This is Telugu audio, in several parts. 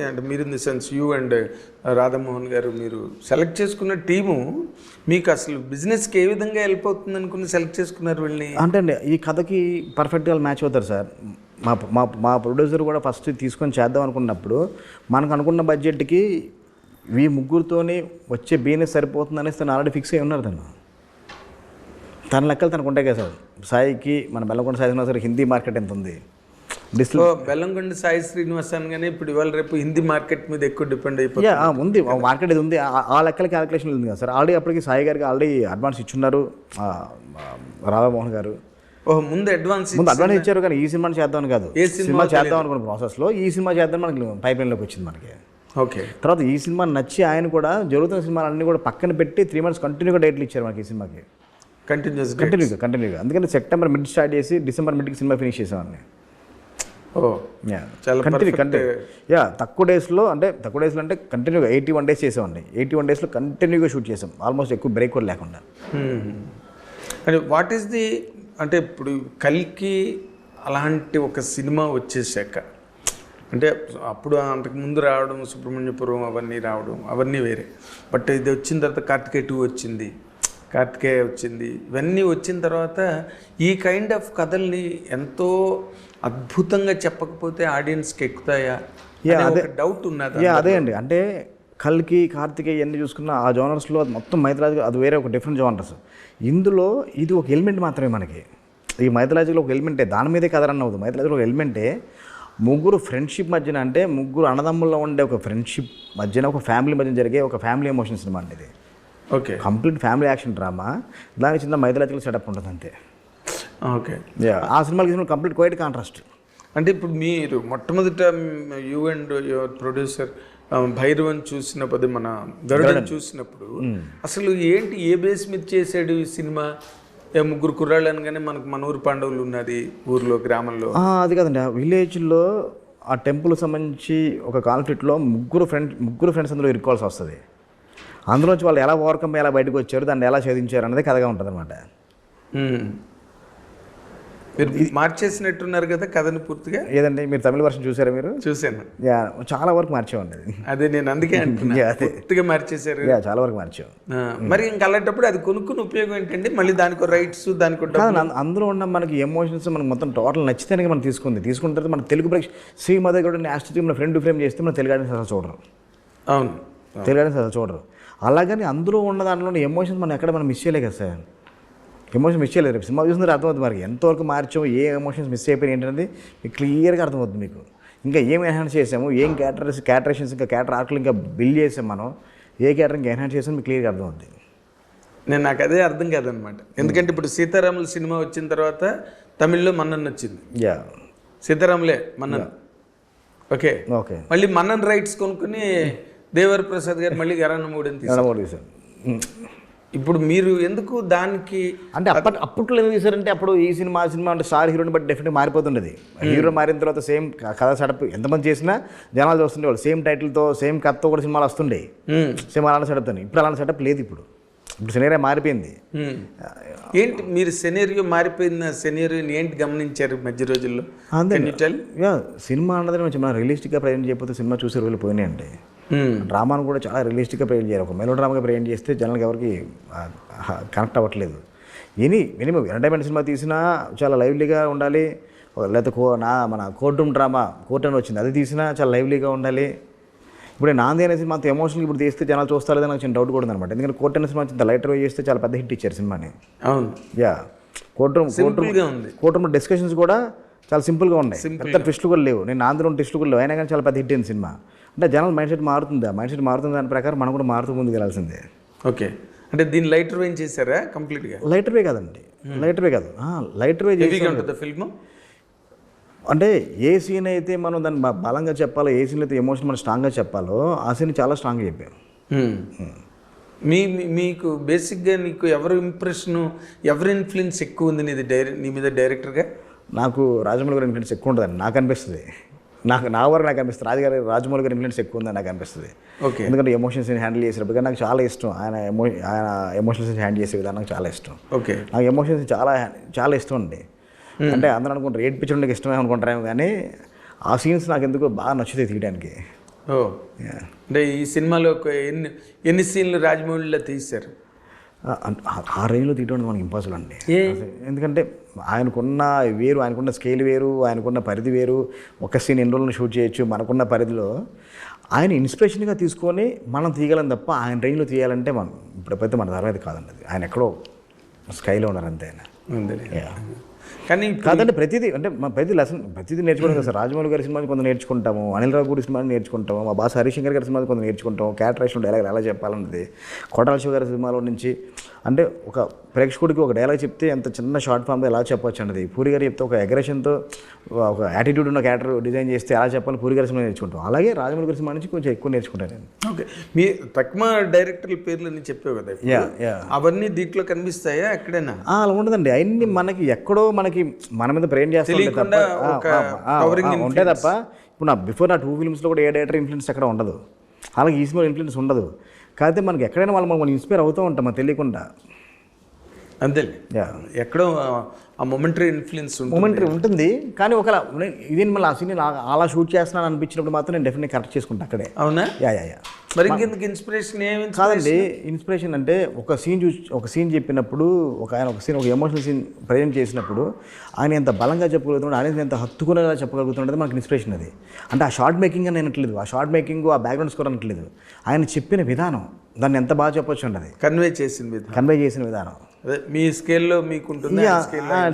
అంటే మీరు in the sense you and Radhamohan గారు మీరు సెలెక్ట్ చేసుకున్న టీము మీకు అసలు బిజినెస్కి ఏ విధంగా హెల్ప్ అనుకుని సెలెక్ట్ చేసుకున్నారు వీళ్ళని? అంటే అండి ఈ కథకి పర్ఫెక్ట్గా మ్యాచ్ అవుతారు సార్. మా మా మా ప్రొడ్యూసర్ కూడా ఫస్ట్ తీసుకొని చేద్దాం అనుకున్నప్పుడు మనకు అనుకున్న బడ్జెట్కి ఈ ముగ్గురితోనే వచ్చే బిజినెస్ సరిపోతుంది అనేసి తను ఆల్రెడీ ఫిక్స్ అయి ఉన్నారు తను. తన లెక్కలు తనకు ఉంటాయి కదా సార్. సాయికి మన బెల్లకొండ సాయి సార్ హిందీ మార్కెట్ ఎంత ఉంది? సో బెల్లంకొండ సాయి శ్రీనివాస్ అనగానే ఇప్పుడు ఇవాళ రేపు హిందీ మార్కెట్ మీద ఎక్కువ డిపెండ్ ఆ, ఉంది. మార్కెట్ ఇది ఉంది? ఆ- లెక్కల క్యాలిక్యులేషన్ ఉంది కదా సార్. ఆల్రెడీ అప్పటికి సాయి గారికి ఆల్రెడీ అడ్వాన్స్ ఇచ్చున్నారు. రాధామోహన్ గారు. ఓహో ముందు అడ్వాన్స్ ముందు అడ్వాన్స్ ఇచ్చారు కానీ ఈ సినిమాని చేద్దామని కాదు. ఏ సినిమా సినిమా చేద్దాం అనుకున్న ప్రాసెస్లో ఈ సినిమా చేద్దాం మనకి పైప్ లైన్లోకి వచ్చింది మనకి. ఓకే. తర్వాత ఈ సినిమా నచ్చి ఆయన కూడా జరుగుతున్న సినిమాలన్నీ కూడా పక్కన పెట్టి త్రీ మంత్స్ కంటిన్యూగా డేట్లు ఇచ్చారు మనకి ఈ సినిమాకి. కంటిన్యూస్ కంటిన్యూగా కంటిన్యూగా అందుకని సెప్టెంబర్ మిడ్ స్టార్ట్ చేసి డిసెంబర్ మిడ్కి సినిమా ఫినిష్ చేసామని ఓ. చాలా కంటిన్యూ. కంటిన్యూ యా తక్కువ డేస్లో అంటే తక్కువ డేస్లో అంటే కంటిన్యూగా ఎయిటీ వన్ డేస్ చేసామండి ఎయిటీ వన్ డేస్లో కంటిన్యూగా షూట్ చేసాం ఆల్మోస్ట్ ఎక్కువ బ్రేక్ కూడా లేకుండా. అంటే వాట్ ఈస్ ది అంటే ఇప్పుడు కల్కి అలాంటి ఒక సినిమా వచ్చేసాక అంటే అప్పుడు అంతకు ముందు రావడం సుబ్రహ్మణ్యపురం అవన్నీ రావడం అవన్నీ వేరే. బట్ ఇది వచ్చిన తర్వాత కార్తికేయ టూ వచ్చింది కార్తికేయ వచ్చింది ఇవన్నీ వచ్చిన తర్వాత ఈ కైండ్ ఆఫ్ కథల్ని ఎంతో అద్భుతంగా చెప్పకపోతే ఆడియన్స్కి ఎక్కుతాయా? అదే. డౌట్ ఉన్నది అదే అండి. అంటే కల్కి కార్తికేయ ఎన్ని చూసుకున్నా ఆ జోనర్స్లో మొత్తం మైథలాజికల్ అది వేరే ఒక డిఫరెంట్ జోనర్స్. ఇందులో ఇది ఒక ఎలిమెంట్ మాత్రమే మనకి. ఈ మైథలాజికల్ ఒక ఎలిమెంటే దాని మీదే కథ రన్ అవుతుంది. మైథలాజికల్ ఒక ఎలిమెంటే ముగ్గురు ఫ్రెండ్షిప్ మధ్యన అంటే ముగ్గురు అన్నదమ్ముల్లో ఉండే ఒక ఫ్రెండ్షిప్ మధ్యన ఒక ఫ్యామిలీ మధ్యన జరిగే ఒక ఫ్యామిలీ ఎమోషన్ సినిమా అండి ఇది. Okay. Complete family action drama. దానికి చిన్న మైథలాజికల్ సెటప్ ఉంటుంది అంతే ఓకే. ఆ సినిమాకి సినిమా కంప్లీట్ క్వైట్ కాంట్రాస్ట్ అంటే ఇప్పుడు మీరు మొట్టమొదట you and your producer Bhairavan చూసినప్పుడు మన గరుడన్ చూసినప్పుడు అసలు ఏంటి ఏ బేస్ మీద చేసాడు ఈ సినిమా? ముగ్గురు కుర్రాళ్ళు అనగానే మనకు మన ఊరు పాండవులు ఉన్నది ఊర్లో గ్రామంలో. అది కాదండి. ఆ విలేజ్లో ఆ టెంపుల్ సంబంధించి ఒక కాన్ఫ్లిక్ట్లో ముగ్గురు ఫ్రెండ్ ముగ్గురు ఫ్రెండ్స్ అందులో ఇరుక్కోవాల్సి వస్తుంది. అందులోంచి వాళ్ళు ఎలా ఓవర్కమ్ ఎలా బయటకు వచ్చారు దాన్ని ఎలా ఛేదించారు అనేది కథగా ఉంటుంది అనమాట మ్మ్. మీరు మార్చేసినట్టున్నారు కదా కథని పూర్తిగా. ఏదండి? మీరు తమిళ వర్షన్ చూసారా మీరు? చూశాను. యా చాలా వరకు మార్చామండి అది. అదే నేను అందుకే అంటున్నా. పూర్తిగా మార్చేశారు. యా చాలా వరకు మార్చాం మరి ఇంక అలాంటప్పుడు అది కొనుక్కుని ఉపయోగం ఏంటండి? మళ్ళీ దానికి రైట్స్ దానికి అందులో ఉన్న మనకి ఎమోషన్స్ మనకి మొత్తం టోటల్ నచ్చితేనే మనం తీసుకుంది. తీసుకున్న తర్వాత మన తెలుగు ప్రేక్ష శ్రీమతి కూడా యాస్టిటీ మన ఫ్రెండ్ ఫ్రేమ్ చేస్తే మన తెలుగు ఆడియన్స్ అసలు చూడరు. అవును. తెలుగు ఆడియన్స్ అసలు చూడరు. అలాగని అందులో ఉన్న దాంట్లో ఎమోషన్స్ మనం ఎక్కడ మనం మిస్ చేయలే కదా సార్. ఎమోషన్ మిస్ చేయలేదు రేపు సినిమా చూసిన అర్థమవుతుంది మనకి ఎంతవరకు మార్చాం ఏ ఎమోషన్స్ మిస్ అయిపోయినాయి ఏంటనేది మీకు క్లియర్గా అర్థమవుతుంది మీకు. ఇంకా ఏం ఎన్హాన్స్ చేసాము ఏం క్యాటరస్ క్యాటరేషన్స్ ఇంకా క్యాటర్ ఆర్కులు ఇంకా బిల్డ్ చేసాం మనం ఏ క్యాటర్ ఇంకా ఎన్హాన్స్ చేసాము మీకు క్లియర్గా అర్థమవుతుంది నేను నాకు అదే అర్థం కాదనమాట. ఎందుకంటే ఇప్పుడు సీతారాముల సినిమా వచ్చిన తర్వాత తమిళ్ళో మన్నన్ వచ్చింది యా సీతారాములే మన్నన్. ఓకే. ఓకే మళ్ళీ మన్నన్ రైట్స్ కొనుక్కుని దేవర ప్రసాద్ గారు మళ్ళీ గరాన మూడని తీసాను ఇప్పుడు మీరు ఎందుకు దానికి అంటే అప్పటి అప్పట్లో ఎందుకు తీశారంటే అప్పుడు ఈ సినిమా ఆ సినిమా అంటే స్టార్ హీరోని బట్టి డెఫినెట్గా మారిపోతుండేది. హీరో మారిన తర్వాత సేమ్ కథ సెటప్ ఎంతమంది చేసినా జనాలు చూస్తుండేవాళ్ళు. సేమ్ టైటిల్తో సేమ్ కథతో కూడా సినిమాలు వస్తుండే. సేమ్ అలాంటి సెటప్తో ఇప్పుడు అలాంటి సెటప్ లేదు ఇప్పుడు. ఇప్పుడు సినేరియా మారిపోయింది. ఏంటి మీరు సెనేరియో మారిపోయిన సెనేరియోని ఏంటి గమనించారు మధ్య రోజుల్లో? అంతే. సినిమా అన్నది మనం రియలిస్టిక్గా ప్రజెంట్ చేయకపోతే సినిమా చూసే రోజులు పోయినాయండి. మ్మ్. డ్రామాను కూడా చాలా రియలిస్టిక్గా ప్రజెంట్ చేయాలి. ఒక మెలో డ్రామాగా ప్రజెంట్ చేస్తే జనాలకు ఎవరికి కనెక్ట్ అవ్వట్లేదు. ఎనీ మినిమం ఎంటర్టైన్మెంట్ సినిమా తీసినా చాలా లైవ్లీగా ఉండాలి. లేకపోతే కో నా మన కోర్ట్ రూమ్ డ్రామా కోర్ట్ అని వచ్చింది అది తీసినా చాలా లైవ్లీగా ఉండాలి. ఇప్పుడు నాంది అనే సినిమా అంత ఎమోషనల్ ఇప్పుడు తీస్తే జనాలు చూస్తారో లేదో నాకు చిన్న డౌట్ కూడా ఉందన్నమాట. ఎందుకంటే కోర్ట్ అనే సినిమా ఇంత లైటర్ వే చేస్తే చాలా పెద్ద హిట్ ఇచ్చారు సినిమాని. అవును. Yeah. Court room court room court room discussions కూడా చాలా సింపుల్గా ఉన్నాయి. పెద్ద ట్విస్టులు కూడా లేవు. నేను ఆంధ్ర ట్విస్టులు కూడా లేవు. అయినా కానీ చాలా పెద్ద హిట్ అయింది సినిమా. అంటే జనాల మైండ్ సెట్ మారుతుంది. మైండ్ సెట్ మారుతుంది దాని ప్రకారం మనం కూడా మారుతూ ముందుకు వెళ్ళాల్సిందే ఓకే. అంటే దీన్ని లైటర్ వేం చేశారా కంప్లీట్గా? లైటర్ వే కాదండి. లైటర్ వే కాదు. లైటర్ వే చేసి ఉంటుంది ఫిల్మ్? అంటే ఏ సీన్ అయితే మనం దాన్ని బలంగా చెప్పాలో ఏ సీన్ అయితే ఎమోషన్ మనం స్ట్రాంగ్గా చెప్పాలో ఆ సీన్ చాలా స్ట్రాంగ్గా చెప్పారు. మీ మీకు బేసిక్గా నీకు ఎవరు ఇంప్రెషన్ ఎవరి ఇన్ఫ్లుయెన్స్ ఎక్కువ ఉంది నీది డైరె నీ మీద డైరెక్టర్గా నాకు రాజమౌళి గారి ఇన్ఫ్లుయెన్స్ ఎక్కువ ఉంటుందని నాకు అనిపిస్తుంది. నాకు నా వరకు నాకు అనిపిస్తుంది. రాజుగారి రాజమౌళి గారి ఇన్ఫ్లుయెన్స్ ఎక్కువ ఉందని నాకు అనిపిస్తుంది. ఓకే. ఎందుకంటే ఎమోషన్స్ హ్యాండిల్ చేసేటప్పుడు నాకు చాలా ఇష్టం. ఆయన ఎమో ఆయన ఎమోషన్స్ హ్యాండిల్ చేసే విధానం నాకు చాలా ఇష్టం. ఓకే. నాకు ఎమోషన్స్ చాలా చాలా ఇష్టం అండి. అంటే అందరూ అనుకుంటారు ఏడిపించడం నాకు ఇష్టమే అనుకుంటారేమో కానీ ఆ సీన్స్ నాకు ఎందుకో బాగా నచ్చుతాయి తీయడానికి ఓ. అంటే ఈ సినిమాలో ఎన్ని ఎన్ని సీన్లు రాజమౌళిలో తీశారు? ఆ, రేంజ్లో తీయడం మనకి ఇంపాసిబుల్ అండి? ఎందుకంటే ఆయనకున్న వేరు ఆయనకున్న స్కేల్ వేరు ఆయనకున్న పరిధి వేరు ఒక సీన్ ఎన్ని రోజులను షూట్ చేయొచ్చు మనకున్న పరిధిలో ఆయన ఇన్స్పిరేషన్గా తీసుకొని మనం తీయగలం తప్ప ఆయన రేంజ్లో తీయాలంటే మనం ఇప్పుడైతే మన తర్వాత కాదండి ఆయన ఎక్కడో స్కైలో ఉన్నారు అంతే ఆయన. కానీ కాదండి ప్రతిదీ అంటే మా ప్రతి లెసన్ ప్రతిదీ నేర్చుకోవడం కదా సార్. రాజమౌళి గారి సినిమాని కొంత నేర్చుకుంటాము అనిల్ రావు గారి సినిమాని నేర్చుకుంటాము మా బాస్ హరిశంకర్ గారి సినిమాని కొంత నేర్చుకుంటాం క్యారెక్టరేషన్ డైలాగ్ ఎలా చెప్పాలన్నది. కోటాల శివ గారి సినిమాలో నుంచి అంటే ఒక ప్రేక్షకుడికి ఒక డైలాగ్ చెప్తే ఎంత చిన్న షార్ట్ ఫామ్లో ఎలా చెప్పొచ్చు అన్నది. పూరి గారు చెప్తే ఒక అగ్రెషన్తో ఒక యాటిట్యూడ్ ఉన్న క్యారెక్టర్ డిజైన్ చేస్తే ఎలా చెప్పాలి పూరి గారి సినిమా నేర్చుకుంటాం. అలాగే రాజమౌళి గారి సినిమా నుంచి కొంచెం ఎక్కువ నేర్చుకుంటాను నేను. ఓకే. మీ తక్కువ డైరెక్టర్ల పేర్లు చెప్పావు కదా. Yeah yeah. అవన్నీ దీంట్లో కనిపిస్తాయా ఎక్కడైనా? అలా ఉండదండి. అవన్నీ మనకి ఎక్కడో మనకి మన మీద ప్రేమ్ ఆ, ఉంటే తప్ప ఇప్పుడు నా బిఫోర్ నా టూ ఫిల్మ్స్లో కూడా ఏ డైరెక్టర్ ఇన్ఫ్లుయెన్స్ ఎక్కడ ఉండదు. అలాగే ఈ సినిమా ఇన్ఫ్లుయెన్స్ ఉండదు. కాకపోతే మనకి ఎక్కడైనా వాళ్ళు మనం ఇన్స్పైర్ అవుతూ ఉంటాం తెలియకుండా. అంతేలే. యా. ఎక్కడో ఆ- మొమెంటరీ ఇన్ఫ్లుయెన్స్ ఉంటుంది. మూమెంటరీ ఉంటుంది కానీ ఒకలా ఇదేం మళ్ళీ ఆ సీన్ అలా షూట్ చేస్తున్నాను అనిపించినప్పుడు మాత్రం నేను డెఫినెట్ కరెక్ట్ చేసుకుంటా అక్కడే. అవునా? Yeah yeah yeah. మరి ఇంకెందుకు ఇన్స్పిరేషన్ ఏమి కాదండి ఇన్స్పిరేషన్ అంటే ఒక సీన్ చూసి ఒక సీన్ చెప్పినప్పుడు ఒక ఆయన ఒక సీన్ ఒక ఎమోషనల్ సీన్ ప్రజెంట్ చేసినప్పుడు ఆయన ఎంత బలంగా చెప్పగలుగుతున్నాడు ఆయన ఎంత హత్తుకునేలా చెప్పగలుగుతున్నాడు మనకి ఇన్స్పిరేషన్ అది. అంటే ఆ షార్ట్ మేకింగ్ అని అనట్లేదు ఆ షార్ట్ మేకింగ్ ఆ బ్యాక్గ్రౌండ్ స్కోర్ అనట్లేదు. ఆయన చెప్పిన విధానం దాన్ని ఎంత బాగా చెప్పొచ్చు ఉండదు కన్వే చేసిన విధానం. కన్వే చేసిన విధానం. మీ స్కేల్లో మీకు ఉంటుంది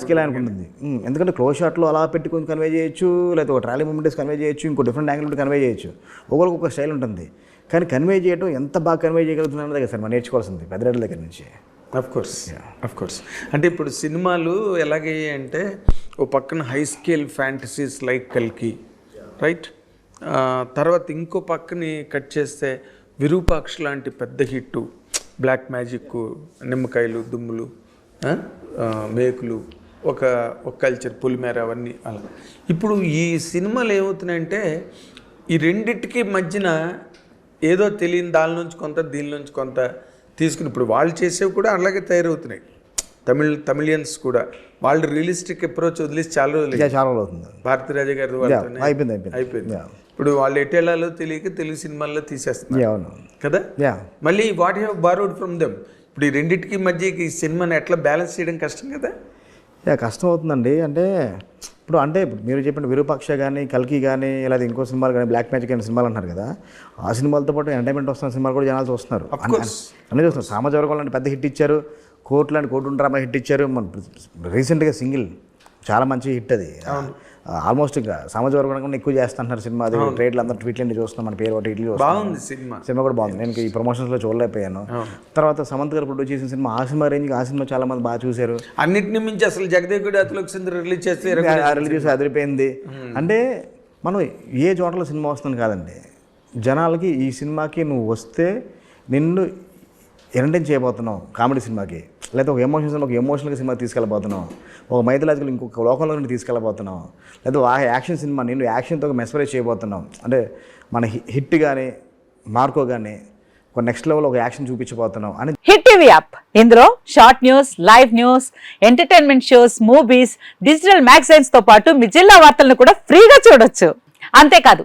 స్కిల్ ఆయనకు ఉంటుంది ఎందుకంటే క్లోజ్ షాట్లో అలా పెట్టుకొని కన్వే చేయొచ్చు లేకపోతే ఒక ట్రాలీ మూమెంట్స్ కన్వే చేయొచ్చు ఇంకో డిఫరెంట్ యాంగిల్ కన్వే చేయొచ్చు. ఒకరికి ఒక స్టైల్ ఉంటుంది. కానీ కన్వే చేయడం ఎంత బాగా కన్వే చేయగలుగుతున్నాను దగ్గర సార్ మనం నేర్చుకోవాల్సింది పెద్దరెడ్డి దగ్గర నుంచి. అఫ్ కోర్స్ అఫ్ కోర్స్ అంటే ఇప్పుడు సినిమాలు ఎలాగయ్యాయి అంటే ఓ పక్కన హై స్కేల్ ఫ్యాంటసీస్ లైక్ కల్కి రైట్ తర్వాత ఇంకో పక్కని కట్ చేస్తే విరూపాక్ష లాంటి పెద్ద హిట్టు. బ్లాక్ మ్యాజిక్ నిమ్మకాయలు దుమ్ములు మేకులు ఒక ఒక కల్చర్ పులిమేర అవన్నీ అలా. ఇప్పుడు ఈ సినిమాలు ఏమవుతున్నాయంటే ఈ రెండిటికి మధ్యన ఏదో తెలియని దాని నుంచి కొంత దీని నుంచి కొంత తీసుకుని ఇప్పుడు వాళ్ళు చేసేవి కూడా అలాగే తయారవుతున్నాయి. తమిళ్ తమిళియన్స్ కూడా. వాళ్ళు రియలిస్టిక్ అప్రోచ్ వదిలేసి చాలా రోజులు చాలా రోజులు అవుతుంది. భారతీరాజా గారి అయిపోయింది అయిపోయింది. అయిపోయింది. ఇప్పుడు వాళ్ళు ఎటేళాలో తెలియక తెలుగు సినిమాల్లో తీసేస్తున్నారు. కదా? మళ్ళీ what have borrowed from them ఇప్పుడు ఈ రెండింటికి మధ్య ఈ సినిమాని ఎట్లా బ్యాలెన్స్ చేయడం కష్టం కదా? యా కష్టం అవుతుందండి. అంటే ఇప్పుడు అంటే ఇప్పుడు మీరు చెప్పిన విరూపాక్ష కానీ కల్కి కానీ లేదా ఇంకో సినిమాలు కానీ బ్లాక్ మ్యాజిక్ అనే సినిమాలు అంటారు కదా ఆ సినిమాలతో పాటు ఎంటర్టైన్మెంట్ వస్తున్న సినిమాలు కూడా జనాలు చూస్తున్నారు. అన్ని- చూస్తున్నారు. సామాజ వర్గం పెద్ద హిట్ ఇచ్చారు. కోర్టు లాంటి కోర్టు డ్రామా హిట్ ఇచ్చారు. మన రీసెంట్గా సింగిల్ చాలా మంచి హిట్ అది. ఆల్మోస్ట్ ఇంకా సామాజ వర్గం ఎక్కువ చేస్తుంటున్నారు సినిమా. అది ట్రేడ్లు అందరూ ట్వీట్లు చూస్తున్నాం. మన పేరు ఒకటి ఇట్లు చూస్తున్నాం. బాగుంది సినిమా. సినిమా కూడా బాగుంది. నేను ఈ ప్రమోషన్స్లో చూడలేకపోయాను. తర్వాత సమంత్ గారు ప్రొడ్యూస్ చేసిన సినిమా ఆ సినిమా రేంజ్కి ఆ సినిమా చాలా మంది బాగా చూశారు. అన్నిటిని మించి అసలు జగదేవుడి అతలోకి సింధు రిలీజ్ చేస్తే రిలీజ్ అదిరిపోయింది. అంటే మనం ఏ చోటలో సినిమా వస్తుంది కాదండి. జనాలకి ఈ సినిమాకి నువ్వు వస్తే నిన్ను ఎంటర్టైన్ చేయబోతున్నావు కామెడీ సినిమాకి. లేదా ఒక ఎమోషన్ సినిమాకి ఎమోషనల్గా సినిమా తీసుకెళ్ళబోతున్నావు. ఒక మైథలాజికల్ ఇంకొక లోకంలో నుండి తీసుకెళ్ళబోతున్నావు. లేదా ఆ యాక్షన్ సినిమా నిన్ను యాక్షన్తో మెస్పరైజ్ చేయబోతున్నాం అంటే మన హిట్ కానీ మార్కో కానీ ఒక నెక్స్ట్ లెవెల్ ఒక యాక్షన్ చూపించబోతున్నావు అని హిట్ టీవీ యాప్. ఇందులో short news live news entertainment shows movies digital మ్యాగజైన్స్తో పాటు మీ జిల్లా వార్తలను కూడా ఫ్రీగా చూడొచ్చు. అంతేకాదు